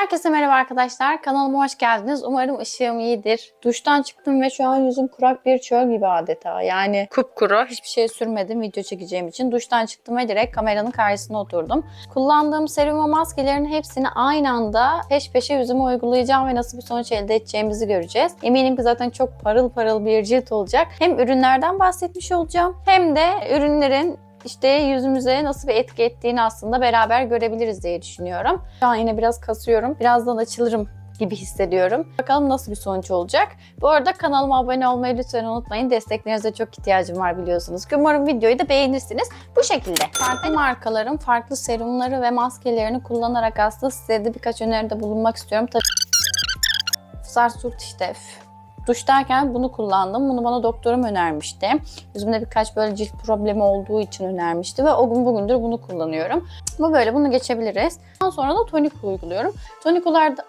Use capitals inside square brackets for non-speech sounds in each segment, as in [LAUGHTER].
Herkese merhaba arkadaşlar. Kanalıma hoş geldiniz. Umarım ışığım iyidir. Duştan çıktım ve şu an yüzüm kurak bir çöl gibi adeta. Yani kupkuru. Hiçbir şey sürmedim video çekeceğim için. Duştan çıktım ve direkt kameranın karşısına oturdum. Kullandığım serum ve maskelerin hepsini aynı anda peş peşe yüzüme uygulayacağım ve nasıl bir sonuç elde edeceğimizi göreceğiz. Eminim ki zaten çok parıl parıl bir cilt olacak. Hem ürünlerden bahsetmiş olacağım hem de ürünlerin işte yüzümüze nasıl bir etki ettiğini aslında beraber görebiliriz diye düşünüyorum. Şu an yine biraz kasıyorum. Birazdan açılırım gibi hissediyorum. Bakalım nasıl bir sonuç olacak. Bu arada kanalıma abone olmayı lütfen unutmayın. Desteklerinize çok ihtiyacım var biliyorsunuz. Umarım videoyu da beğenirsiniz. Bu şekilde. Farklı markaların farklı serumları ve maskelerini kullanarak aslında size de birkaç öneride bulunmak istiyorum. Tabii Zarsurt işte. Üf. Duştayken bunu kullandım. Bunu bana doktorum önermişti. Yüzümde birkaç böyle cilt problemi olduğu için önermişti ve o gün bugündür bunu kullanıyorum. Bu böyle bunu geçebiliriz. Ondan sonra da tonik uyguluyorum. Tonikolarda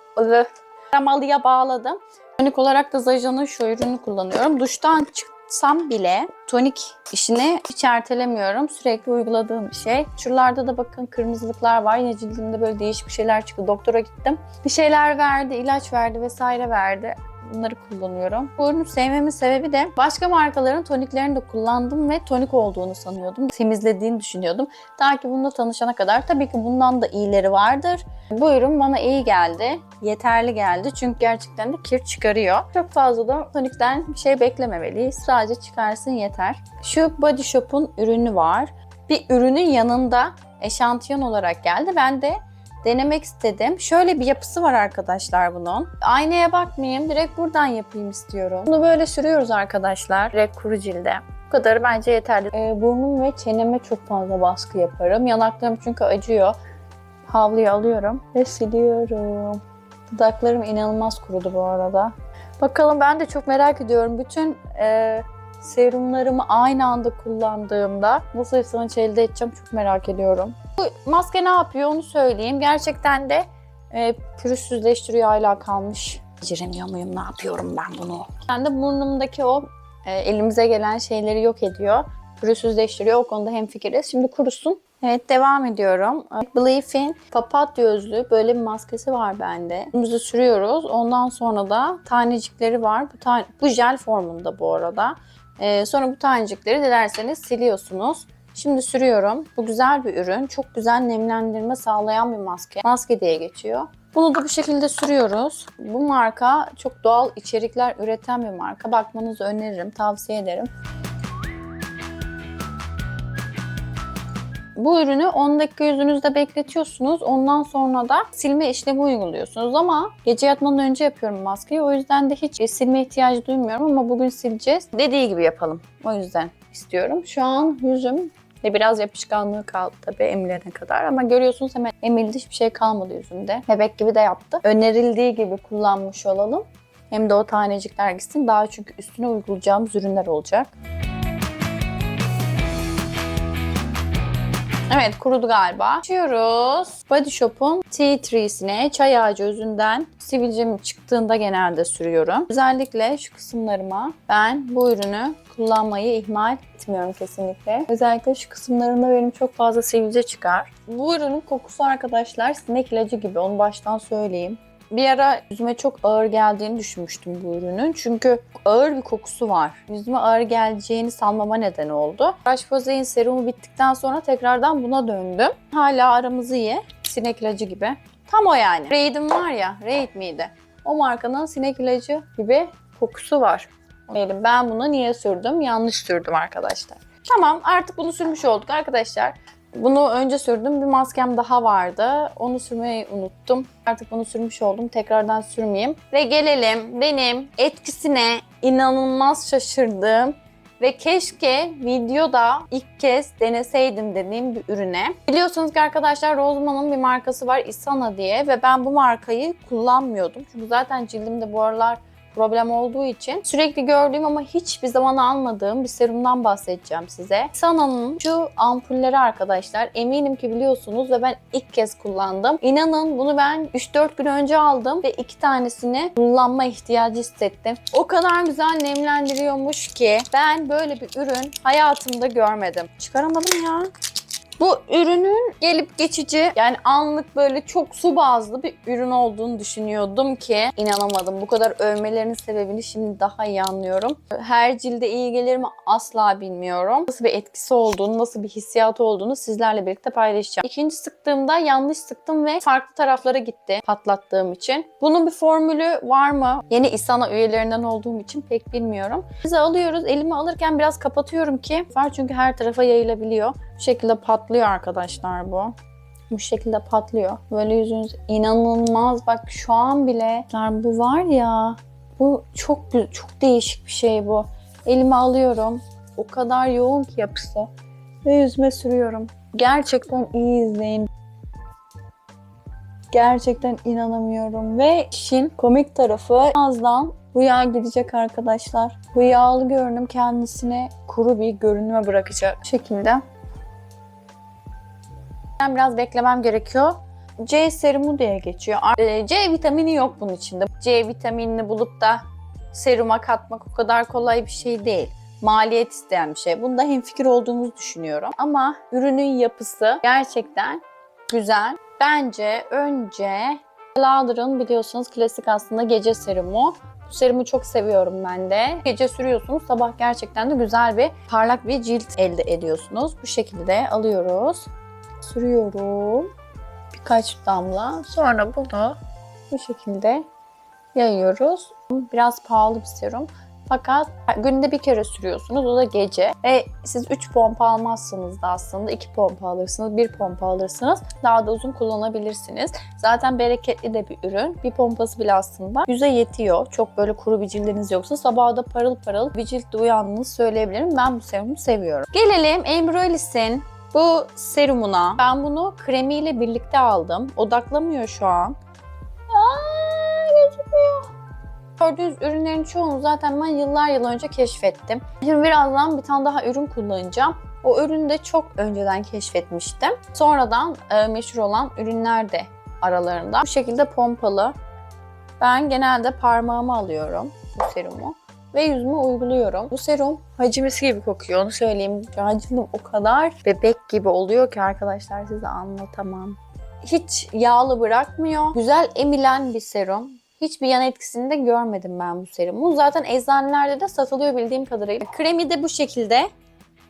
Ramalıya bağladım. Tonik olarak da Zajan'ın şu ürünü kullanıyorum. Duştan çıksam bile tonik işini hiç ertelemiyorum. Sürekli uyguladığım bir şey. Şuralarda da bakın kırmızılıklar var. Yine cildimde böyle değişik bir şeyler çıktı. Doktora gittim. Bir şeyler verdi, ilaç verdi vesaire verdi bunları kullanıyorum. Bu ürünü sevmemin sebebi de başka markaların toniklerini de kullandım ve tonik olduğunu sanıyordum. Temizlediğini düşünüyordum. Ta ki bununla tanışana kadar tabii ki bundan da iyileri vardır. Bu ürün bana iyi geldi. Yeterli geldi. Çünkü gerçekten de kir çıkarıyor. Çok fazla da tonikten bir şey beklememeliyiz. Sadece çıkarsın yeter. Şu Body Shop'un ürünü var. Bir ürünün yanında eşantiyon olarak geldi. Ben de denemek istedim. Şöyle bir yapısı var arkadaşlar bunun. Aynaya bakmayayım, direkt buradan yapayım istiyorum. Bunu böyle sürüyoruz arkadaşlar. Direkt kuru cilde. Bu kadarı bence yeterli. Ee, burnum ve çeneme çok fazla baskı yaparım. Yanaklarım çünkü acıyor. Havluyu alıyorum ve siliyorum. Dudaklarım inanılmaz kurudu bu arada. Bakalım ben de çok merak ediyorum. Bütün e, serumlarımı aynı anda kullandığımda nasıl bir sonuç elde edeceğim çok merak ediyorum. Bu maske ne yapıyor onu söyleyeyim. Gerçekten de e, pürüzsüzleştiriyor hala kalmış. Beceremiyor muyum? Ne yapıyorum ben bunu? Ben de burnumdaki o e, elimize gelen şeyleri yok ediyor. Pürüzsüzleştiriyor. O konuda hemfikiriz. Şimdi kurusun. Evet devam ediyorum. Belief'in papatya özlü böyle bir maskesi var bende. Bunu sürüyoruz. Ondan sonra da tanecikleri var. Bu, tane, bu jel formunda bu arada. Ee, sonra bu tanecikleri dilerseniz siliyorsunuz. Şimdi sürüyorum. Bu güzel bir ürün. Çok güzel nemlendirme sağlayan bir maske. Maske diye geçiyor. Bunu da bu şekilde sürüyoruz. Bu marka çok doğal içerikler üreten bir marka. Bakmanızı öneririm, tavsiye ederim. Bu ürünü 10 dakika yüzünüzde bekletiyorsunuz. Ondan sonra da silme işlemi uyguluyorsunuz. Ama gece yatmadan önce yapıyorum maskeyi. O yüzden de hiç silme ihtiyacı duymuyorum ama bugün sileceğiz. Dediği gibi yapalım. O yüzden istiyorum. Şu an yüzüm ve biraz yapışkanlığı kaldı tabii emilene kadar. Ama görüyorsunuz hemen emildi hiçbir şey kalmadı yüzümde. Bebek gibi de yaptı. Önerildiği gibi kullanmış olalım. Hem de o tanecikler gitsin. Daha çünkü üstüne uygulayacağımız ürünler olacak. Evet kurudu galiba. Açıyoruz. Body Shop'un Tea Tree'sine çay ağacı özünden sivilcem çıktığında genelde sürüyorum. Özellikle şu kısımlarıma ben bu ürünü kullanmayı ihmal etmiyorum kesinlikle. Özellikle şu kısımlarında benim çok fazla sivilce çıkar. Bu ürünün kokusu arkadaşlar sinek ilacı gibi onu baştan söyleyeyim. Bir ara yüzüme çok ağır geldiğini düşünmüştüm bu ürünün. Çünkü ağır bir kokusu var. Yüzüme ağır geleceğini sanmama neden oldu. Roche serumu bittikten sonra tekrardan buna döndüm. Hala aramız iyi. Sinek ilacı gibi. Tam o yani. Raid'im var ya, Raid miydi? O markanın sinek ilacı gibi kokusu var. Ben bunu niye sürdüm? Yanlış sürdüm arkadaşlar. Tamam artık bunu sürmüş olduk arkadaşlar. Bunu önce sürdüm. Bir maskem daha vardı. Onu sürmeyi unuttum. Artık bunu sürmüş oldum. Tekrardan sürmeyeyim. Ve gelelim benim etkisine inanılmaz şaşırdığım ve keşke videoda ilk kez deneseydim dediğim bir ürüne. Biliyorsunuz ki arkadaşlar Roseman'ın bir markası var Isana diye ve ben bu markayı kullanmıyordum. Çünkü zaten cildimde bu aralar problem olduğu için sürekli gördüğüm ama hiçbir zaman almadığım bir serumdan bahsedeceğim size. Sana'nın şu ampulleri arkadaşlar eminim ki biliyorsunuz ve ben ilk kez kullandım. İnanın bunu ben 3-4 gün önce aldım ve iki tanesini kullanma ihtiyacı hissettim. O kadar güzel nemlendiriyormuş ki ben böyle bir ürün hayatımda görmedim. Çıkaramadım ya. Bu ürünün gelip geçici yani anlık böyle çok su bazlı bir ürün olduğunu düşünüyordum ki inanamadım. Bu kadar övmelerinin sebebini şimdi daha iyi anlıyorum. Her cilde iyi gelir mi asla bilmiyorum. Nasıl bir etkisi olduğunu, nasıl bir hissiyatı olduğunu sizlerle birlikte paylaşacağım. İkinci sıktığımda yanlış sıktım ve farklı taraflara gitti patlattığım için. Bunun bir formülü var mı? Yeni İSANA üyelerinden olduğum için pek bilmiyorum. Bize alıyoruz. Elime alırken biraz kapatıyorum ki var çünkü her tarafa yayılabiliyor. Bu şekilde patlıyor arkadaşlar bu. Bu şekilde patlıyor. Böyle yüzünüz inanılmaz. Bak şu an bile bu var ya bu çok çok değişik bir şey bu. Elime alıyorum. O kadar yoğun ki yapısı. Ve yüzüme sürüyorum. Gerçekten iyi izleyin. Gerçekten inanamıyorum. Ve işin komik tarafı birazdan bu yağ gidecek arkadaşlar. Bu yağlı görünüm kendisine kuru bir görünüme bırakacak şekilde. Ben biraz beklemem gerekiyor. C serumu diye geçiyor. Ee, C vitamini yok bunun içinde. C vitaminini bulup da seruma katmak o kadar kolay bir şey değil. Maliyet isteyen bir şey. Bunda hemfikir olduğumuzu düşünüyorum. Ama ürünün yapısı gerçekten güzel. Bence önce Lauder'ın biliyorsunuz klasik aslında gece serumu. Bu serumu çok seviyorum ben de. Gece sürüyorsunuz sabah gerçekten de güzel bir parlak bir cilt elde ediyorsunuz. Bu şekilde alıyoruz. Sürüyorum. Birkaç damla. Sonra bunu bu şekilde yayıyoruz. Biraz pahalı bir serum. Fakat günde bir kere sürüyorsunuz. O da gece. Ve siz 3 pompa almazsınız da aslında. 2 pompa alırsınız, 1 pompa alırsınız. Daha da uzun kullanabilirsiniz. Zaten bereketli de bir ürün. Bir pompası bile aslında yüze yetiyor. Çok böyle kuru bir cildiniz yoksa sabahı da parıl parıl bir ciltte uyandığınızı söyleyebilirim. Ben bu serumu seviyorum. Gelelim Embryoliss'in bu serumuna. Ben bunu kremiyle birlikte aldım. Odaklamıyor şu an. Aa, gözükmüyor. Gördüğünüz ürünlerin çoğunu zaten ben yıllar yıl önce keşfettim. Şimdi birazdan bir tane daha ürün kullanacağım. O ürünü de çok önceden keşfetmiştim. Sonradan e, meşhur olan ürünler de aralarında. Bu şekilde pompalı. Ben genelde parmağıma alıyorum bu serumu ve yüzüme uyguluyorum. Bu serum hacimisi gibi kokuyor onu söyleyeyim. Cildim o kadar bebek gibi oluyor ki arkadaşlar size anlatamam. Hiç yağlı bırakmıyor. Güzel emilen bir serum. Hiçbir yan etkisini de görmedim ben bu serumun. Zaten eczanelerde de satılıyor bildiğim kadarıyla. Kremi de bu şekilde.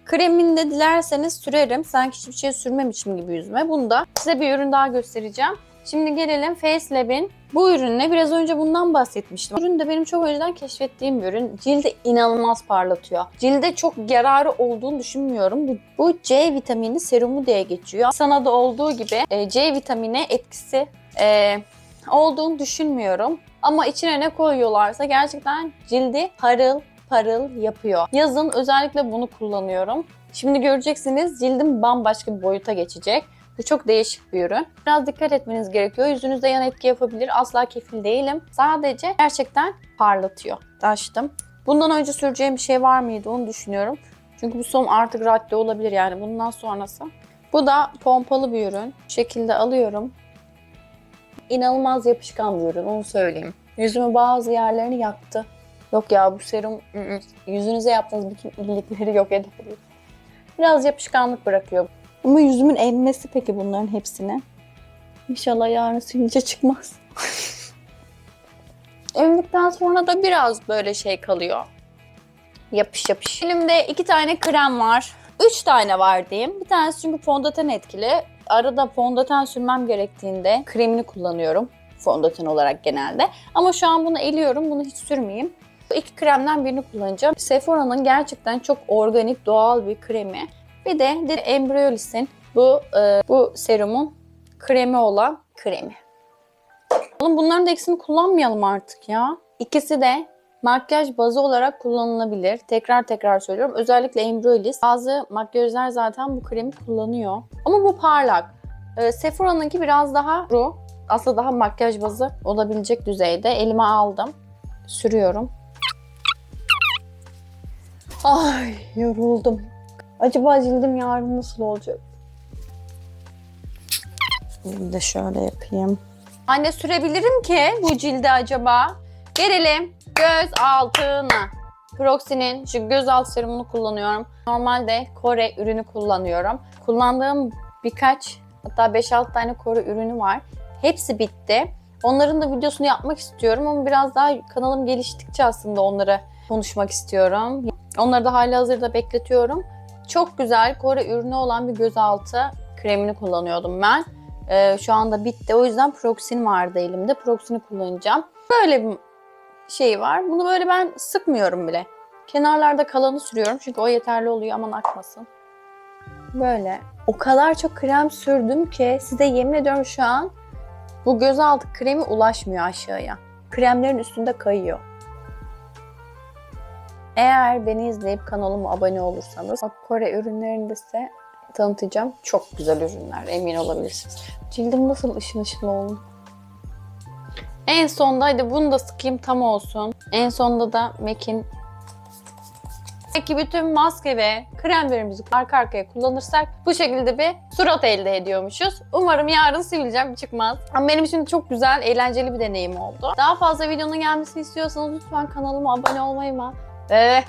Kremini de dilerseniz sürerim. Sanki hiçbir şey sürmemişim gibi yüzüme. Bunu da size bir ürün daha göstereceğim. Şimdi gelelim Facelab'in bu ürünle. Biraz önce bundan bahsetmiştim. Ürün de benim çok önceden keşfettiğim bir ürün. Cilde inanılmaz parlatıyor. Cilde çok yararı olduğunu düşünmüyorum. Bu, bu C vitamini serumu diye geçiyor. Sana da olduğu gibi e, C vitamini etkisi e, olduğunu düşünmüyorum. Ama içine ne koyuyorlarsa gerçekten cildi parıl parıl yapıyor. Yazın özellikle bunu kullanıyorum. Şimdi göreceksiniz cildim bambaşka bir boyuta geçecek. Bu çok değişik bir ürün. Biraz dikkat etmeniz gerekiyor. Yüzünüzde yan etki yapabilir. Asla kefil değilim. Sadece gerçekten parlatıyor. Açtım. Bundan önce süreceğim bir şey var mıydı onu düşünüyorum. Çünkü bu son artık radde olabilir yani bundan sonrası. Bu da pompalı bir ürün. Bu şekilde alıyorum. İnanılmaz yapışkan bir ürün onu söyleyeyim. Yüzümü bazı yerlerini yaktı. Yok ya bu serum yüzünüze yaptığınız bütün iyilikleri yok edebilir. Biraz yapışkanlık bırakıyor. Ama yüzümün emmesi peki bunların hepsine. İnşallah yarın silince çıkmaz. [LAUGHS] Emdikten sonra da biraz böyle şey kalıyor. Yapış yapış. Elimde iki tane krem var. Üç tane var diyeyim. Bir tanesi çünkü fondöten etkili. Arada fondöten sürmem gerektiğinde kremini kullanıyorum. Fondöten olarak genelde. Ama şu an bunu eliyorum. Bunu hiç sürmeyeyim. Bu iki kremden birini kullanacağım. Sephora'nın gerçekten çok organik, doğal bir kremi. Bir de, de Embryoliss'in bu e, bu serumun kremi olan kremi. Oğlum bunların da ikisini kullanmayalım artık ya. İkisi de makyaj bazı olarak kullanılabilir. Tekrar tekrar söylüyorum. Özellikle Embryoliss. Bazı makyajlar zaten bu kremi kullanıyor. Ama bu parlak. E, Sephora'nınki biraz daha kuru. Aslında daha makyaj bazı olabilecek düzeyde. Elime aldım. Sürüyorum. Ay yoruldum. Acaba cildim yarın nasıl olacak? Bir de şöyle yapayım. Anne sürebilirim ki bu cilde acaba? Gelelim göz altına. Proxy'nin şu gözaltı serumunu kullanıyorum. Normalde Kore ürünü kullanıyorum. Kullandığım birkaç hatta 5-6 tane Kore ürünü var. Hepsi bitti. Onların da videosunu yapmak istiyorum ama biraz daha kanalım geliştikçe aslında onları konuşmak istiyorum. Onları da hali hazırda bekletiyorum. Çok güzel Kore ürünü olan bir gözaltı kremini kullanıyordum ben. Ee, şu anda bitti. O yüzden Proxin vardı elimde. Proxin'i kullanacağım. Böyle bir şey var. Bunu böyle ben sıkmıyorum bile. Kenarlarda kalanı sürüyorum çünkü o yeterli oluyor aman akmasın. Böyle. O kadar çok krem sürdüm ki size yemin ediyorum şu an bu gözaltı kremi ulaşmıyor aşağıya. Kremlerin üstünde kayıyor. Eğer beni izleyip kanalıma abone olursanız Kore ürünlerini de size tanıtacağım. Çok güzel ürünler emin olabilirsiniz. Cildim nasıl ışın ışın oldu. En sonda hadi bunu da sıkayım tam olsun. En sonda da MAC'in Peki bütün maske ve kremlerimizi arka arkaya kullanırsak bu şekilde bir surat elde ediyormuşuz. Umarım yarın sivilcem çıkmaz. Ama benim için çok güzel, eğlenceli bir deneyim oldu. Daha fazla videonun gelmesini istiyorsanız lütfen kanalıma abone olmayı ve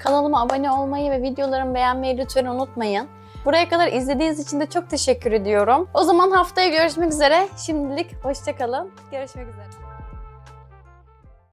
kanalıma abone olmayı ve videolarımı beğenmeyi lütfen unutmayın. Buraya kadar izlediğiniz için de çok teşekkür ediyorum. O zaman haftaya görüşmek üzere. Şimdilik hoşçakalın. Görüşmek üzere.